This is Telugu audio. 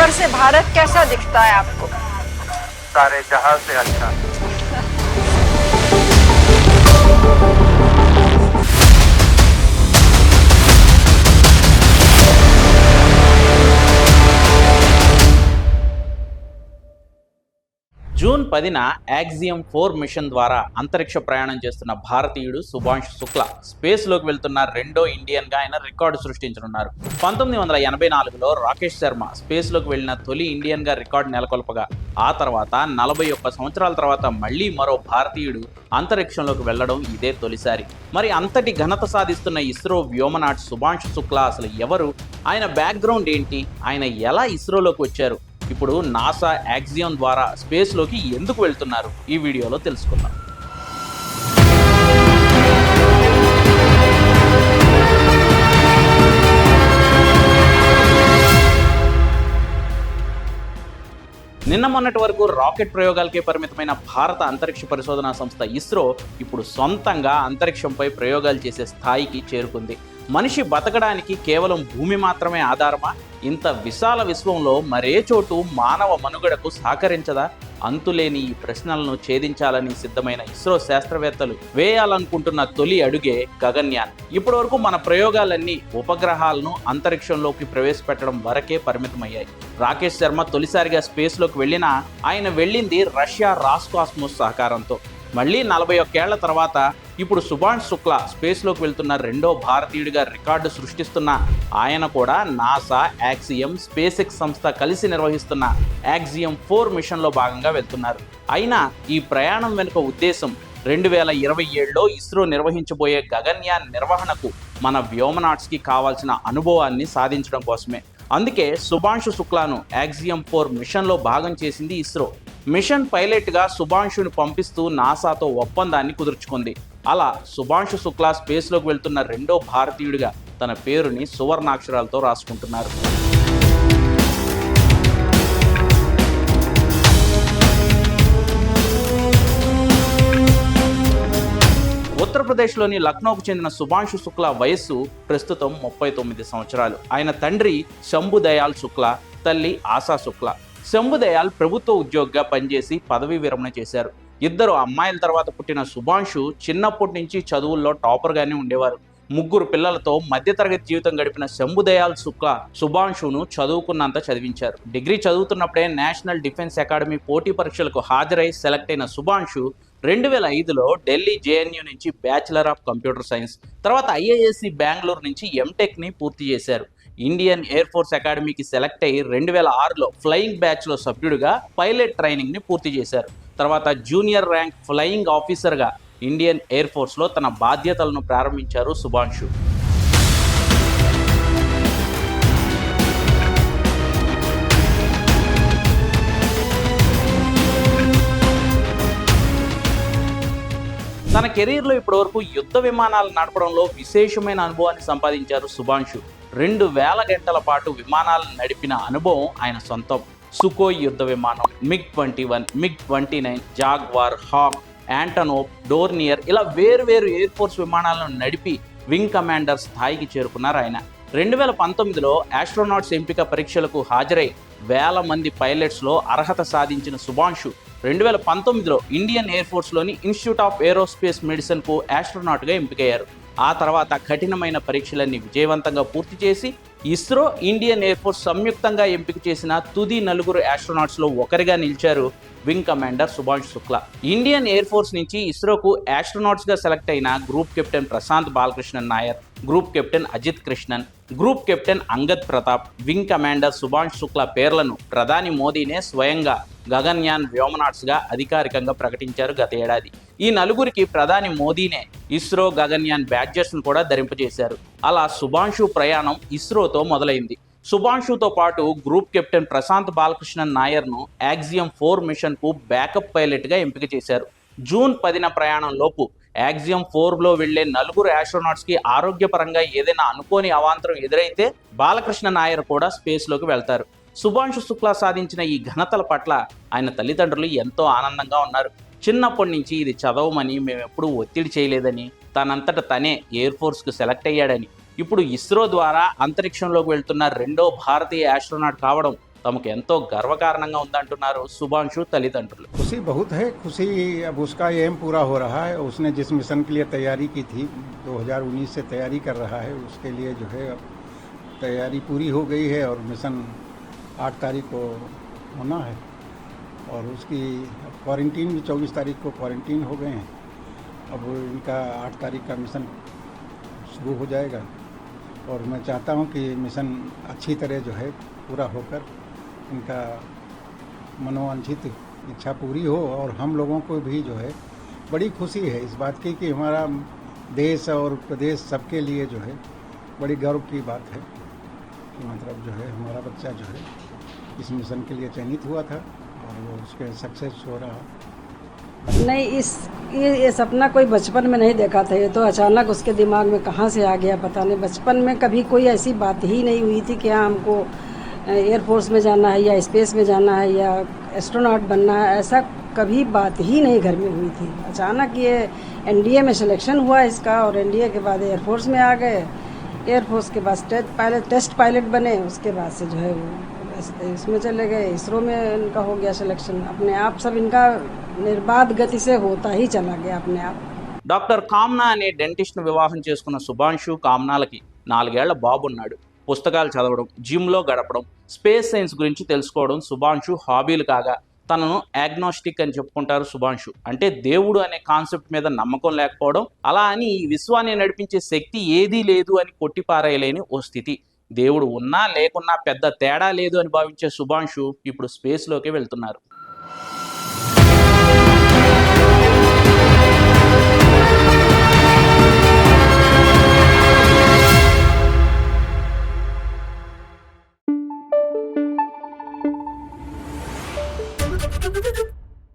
ऊपर से भारत कैसा दिखता है आपको? सारे जहाँ से अच्छा। జూన్ పదిన యాక్సియం ఫోర్ మిషన్ ద్వారా అంతరిక్ష ప్రయాణం చేస్తున్న భారతీయుడు సుభాష్ శుక్లా స్పేస్లోకి వెళ్తున్న రెండో ఇండియన్గా ఆయన రికార్డు సృష్టించనున్నారు. పంతొమ్మిది వందల ఎనభై నాలుగులో రాకేష్ శర్మ స్పేస్లోకి వెళ్ళిన తొలి ఇండియన్గా రికార్డు నెలకొల్పగా ఆ తర్వాత నలభై ఒక్క సంవత్సరాల తర్వాత మళ్ళీ మరో భారతీయుడు అంతరిక్షంలోకి వెళ్ళడం ఇదే తొలిసారి. మరి అంతటి ఘనత సాధిస్తున్న ఇస్రో వ్యోమనాట్ సుభాష్ శుక్లా అసలు ఎవరు? ఆయన బ్యాక్గ్రౌండ్ ఏంటి? ఆయన ఎలా ఇస్రోలోకి వచ్చారు? ఇప్పుడు నాసా యాక్సియోన్ ద్వారా స్పేస్లోకి ఎందుకు వెళ్తున్నారు? ఈ వీడియోలో తెలుసుకుందాం. నిన్న మొన్నటి వరకు రాకెట్ ప్రయోగాలకే పరిమితమైన భారత అంతరిక్ష పరిశోధనా సంస్థ ఇస్రో ఇప్పుడు సొంతంగా అంతరిక్షంపై ప్రయోగాలు చేసే స్థాయికి చేరుకుంది. మనిషి బతకడానికి కేవలం భూమి మాత్రమే ఆధారమా? ఇంత విశాల విశ్వంలో మరే చోటు మానవ మనుగడకు సహకరించదా? అంతులేని ఈ ప్రశ్నలను ఛేదించాలని సిద్ధమైన ఇస్రో శాస్త్రవేత్తలు వేయాలనుకుంటున్న తొలి అడుగే గగన్యాన్. ఇప్పటివరకు మన ప్రయోగాలన్నీ ఉపగ్రహాలను అంతరిక్షంలోకి ప్రవేశపెట్టడం వరకే పరిమితమయ్యాయి. రాకేష్ శర్మ తొలిసారిగా స్పేస్లోకి వెళ్ళినా ఆయన వెళ్ళింది రష్యా రాస్కాస్మోస్ సహకారంతో. మళ్ళీ నలభై ఒక్కేళ్ళ తర్వాత ఇప్పుడు సుభాష్ శుక్లా స్పేస్లోకి వెళ్తున్న రెండో భారతీయుడిగా రికార్డు సృష్టిస్తున్న ఆయన కూడా నాసా యాక్సియం స్పేస్ ఎక్స్ సంస్థ కలిసి నిర్వహిస్తున్న యాక్సియం ఫోర్ మిషన్లో భాగంగా వెళ్తున్నారు. అయినా ఈ ప్రయాణం వెనుక ఉద్దేశం రెండు వేల ఇరవై ఏడులో ఇస్రో నిర్వహించబోయే గగన్యాన్ నిర్వహణకు మన వ్యోమనాట్స్కి కావాల్సిన అనుభవాన్ని సాధించడం కోసమే. అందుకే సుభాంశు శుక్లాను యాక్సియం ఫోర్ మిషన్లో భాగం చేసింది ఇస్రో. మిషన్ పైలట్గా సుభాంశుని పంపిస్తూ నాసాతో ఒప్పందాన్ని కుదుర్చుకుంది. అలా సుభాంషు శుక్లా స్పేస్లోకి వెళ్తున్న రెండో భారతీయుడిగా తన పేరుని సువర్ణాక్షరాలతో రాసుకుంటున్నారు. ఉత్తరప్రదేశ్లోని లక్నోకు చెందిన సుభాంశు శుక్లా వయస్సు ప్రస్తుతం ముప్పై తొమ్మిది సంవత్సరాలు. ఆయన తండ్రి శంభుదయాల్ శుక్లా తల్లి ఆశా శుక్లా. శంభుదయాల్ ప్రభుత్వ ఉద్యోగిగా పనిచేసి పదవీ విరమణ చేశారు. ఇద్దరు అమ్మాయిల తర్వాత పుట్టిన సుభాంశు చిన్నప్పటి నుంచి చదువుల్లో టాపర్గానే ఉండేవారు. ముగ్గురు పిల్లలతో మధ్యతరగతి జీవితం గడిపిన శంభుదయాల్ శుక్లా సుభాంశును చదువుకున్నంత చదివించారు. డిగ్రీ చదువుతున్నప్పుడే నేషనల్ డిఫెన్స్ అకాడమీ పోటీ పరీక్షలకు హాజరై సెలెక్ట్ అయిన సుభాంశు రెండు వేల ఐదులో ఢిల్లీ జేఎన్యూ నుంచి బ్యాచిలర్ ఆఫ్ కంప్యూటర్ సైన్స్ తర్వాత ఐఏఎస్సి బెంగళూరు నుంచి ఎంటెక్ని పూర్తి చేశారు. ఇండియన్ ఎయిర్ ఫోర్స్ అకాడమీకి సెలెక్ట్ అయ్యి రెండు వేల ఆరులో ఫ్లయింగ్ బ్యాచ్లో సభ్యుడిగా పైలట్ ట్రైనింగ్ని పూర్తి చేశారు. తర్వాత జూనియర్ ర్యాంక్ ఫ్లయింగ్ ఆఫీసర్గా ఇండియన్ ఎయిర్ ఫోర్స్లో తన బాధ్యతలను ప్రారంభించారు సుభాంశు తన కెరీర్లో ఇప్పటివరకు యుద్ధ విమానాలు నడపడంలో విశేషమైన అనుభవాన్ని సంపాదించారు సుభాంషు రెండు వేల గంటల పాటు విమానాలను నడిపిన అనుభవం ఆయన సొంతం. సుకోయ్ యుద్ధ విమానం MiG twenty one MiG twenty nine Jaguar Hawk Antonov Dornier ఇలా వేరువేరు ఎయిర్ ఫోర్స్ విమానాలను నడిపి వింగ్ కమాండర్ స్థాయికి చేరుకున్నారు ఆయన. రెండు వేల పంతొమ్మిదిలో ఆస్ట్రోనాట్స్ ఎంపిక పరీక్షలకు హాజరై వేల మంది పైలట్స్లో అర్హత సాధించిన సుభాంశు రెండు వేల పంతొమ్మిదిలో ఇండియన్ ఎయిర్ ఫోర్స్లోని ఇన్స్టిట్యూట్ ఆఫ్ ఏరోస్పేస్ మెడిసిన్కు ఆస్ట్రోనాట్గా ఎంపికయ్యారు. ఆ తర్వాత కఠినమైన పరీక్షలన్నీ విజయవంతంగా పూర్తి చేసి ఇస్రో ఇండియన్ ఎయిర్ ఫోర్స్ సంయుక్తంగా ఎంపిక చేసిన తుది నలుగురు ఆస్ట్రోనాట్స్లో ఒకరిగా నిలిచారు wing commander Subhash Shukla. Indian air force నుంచి ఇస్రోకు ఆస్ట్రోనాట్స్గా సెలెక్ట్ అయిన group captain Prashanth Balakrishnan Nair group captain Ajit Krishnan group captain Angad Pratap wing commander Subhash Shukla పేర్లను ప్రధాని మోదీనే స్వయంగా గగన్యాన్ వ్యోమనాట్స్గా అధికారికంగా ప్రకటించారు గత ఏడాది. ఈ నలుగురికి ప్రధాని మోదీనే ఇస్రో గగన్యాన్ బ్యాడ్జెస్ను కూడా ధరింపజేశారు. అలా సుభాంశు ప్రయాణం ఇస్రోతో మొదలైంది. సుభాంశుతో పాటు గ్రూప్ కెప్టెన్ ప్రశాంత్ బాలకృష్ణన్ నాయర్ను యాక్సియం ఫోర్ మిషన్కు బ్యాకప్ పైలట్గా ఎంపిక చేశారు. జూన్ పదిన ప్రయాణం లోపు యాక్సియం ఫోర్లో వెళ్ళే నలుగురు ఆస్ట్రోనాట్స్కి ఆరోగ్యపరంగా ఏదైనా అనుకోని అవాంతరం ఎదురైతే బాలకృష్ణ నాయర్ కూడా స్పేస్లోకి వెళ్తారు. సుభాంశు శుక్లా సాధించిన ఈ ఘనతల పట్ల ఆయన తల్లిదండ్రులు ఎంతో ఆనందంగా ఉన్నారు. చిన్నప్పటి నుంచి ఇది చదవమని మేము ఎప్పుడూ ఒత్తిడి చేయలేదని తనంతట తనే ఎయిర్ ఫోర్స్కు సెలెక్ట్ అయ్యాడని ఇప్పుడు ఇస్రో ద్వారా అంతరిక్షంలోకి వెళ్తున్న రెండో భారతీయ ఆస్ట్రోనాట్ కావడం తమకు ఎంతో గర్వకారణంగా ఉందంటున్నారు సుభాంశు తల్లిదండ్రులు खुशी बहुत है खुशी अब उसका एम पूरा हो रहा है उसने जिस मिशन के लिए तैयारी की थी 2019 से तैयारी कर रहा है उसके लिए जो है अब तैयारी पूरी हो गई है और मिशन आठ तारीख को होना है और उसकी क्वारंटीन भी चौबीस तारीख को क्वारंटीन हो गए हैं। अब इनका आठ तारीख का मिशन शुरू हो जाएगा। और मैं चाहता हूँ कि मिशन अच्छी तरह जो है पूरा होकर इनका मनोवांछित इच्छा पूरी हो और हम लोगों को भी जो है बड़ी खुशी है इस बात की कि हमारा देश और प्रदेश सबके लिए जो है बड़ी गर्व की बात है कि मतलब जो है हमारा बच्चा जो है इस मिशन के लिए चयनित हुआ था। और वो उसके सक्सेस हो रहा नहीं इस ये, ये सपना कोई बचपन में नहीं देखा था ये तो अचानक उसके दिमाग में कहाँ से आ गया पता नहीं। बचपन में कभी कोई ऐसी बात ही नहीं हुई थी कि हाँ हमको एयरफोर्स में जाना है या स्पेस में जाना है या एस्ट्रोनॉट बनना है ऐसा कभी बात ही नहीं घर में हुई थी। अचानक ये एनडीए में सिलेक्शन हुआ इसका और एनडीए के बाद एयरफोर्स में आ गए। एयरफोर्स के बाद टेस्ट पायलट टेस्ट पायलट बने उसके बाद से जो है वो इसमें चले गए इसरो में इनका हो गया सिलेक्शन अपने आप सब इनका निर्बाध गति से होता ही चला गया अपने आप డాక్టర్ కామ్నా అనే డెంటిస్ట్ను వివాహం చేసుకున్న సుభాంశు కామ్నాలకి నాలుగేళ్ల బాబున్నాడు పుస్తకాలు చదవడం జిమ్లో గడపడం స్పేస్ సైన్స్ గురించి తెలుసుకోవడం సుభాంశు హాబీలు కాగా తనను యాగ్నోస్టిక్ అని చెప్పుకుంటారు సుభాంశు అంటే దేవుడు అనే కాన్సెప్ట్ మీద నమ్మకం లేకపోవడం అలా అని ఈ విశ్వాన్ని నడిపించే శక్తి ఏదీ లేదు అని కొట్టిపారేయలేని ఓ స్థితి దేవుడు ఉన్నా లేకున్నా పెద్ద తేడా లేదు అని భావించే సుభాంషు ఇప్పుడు స్పేస్లోకి వెళ్తున్నారు.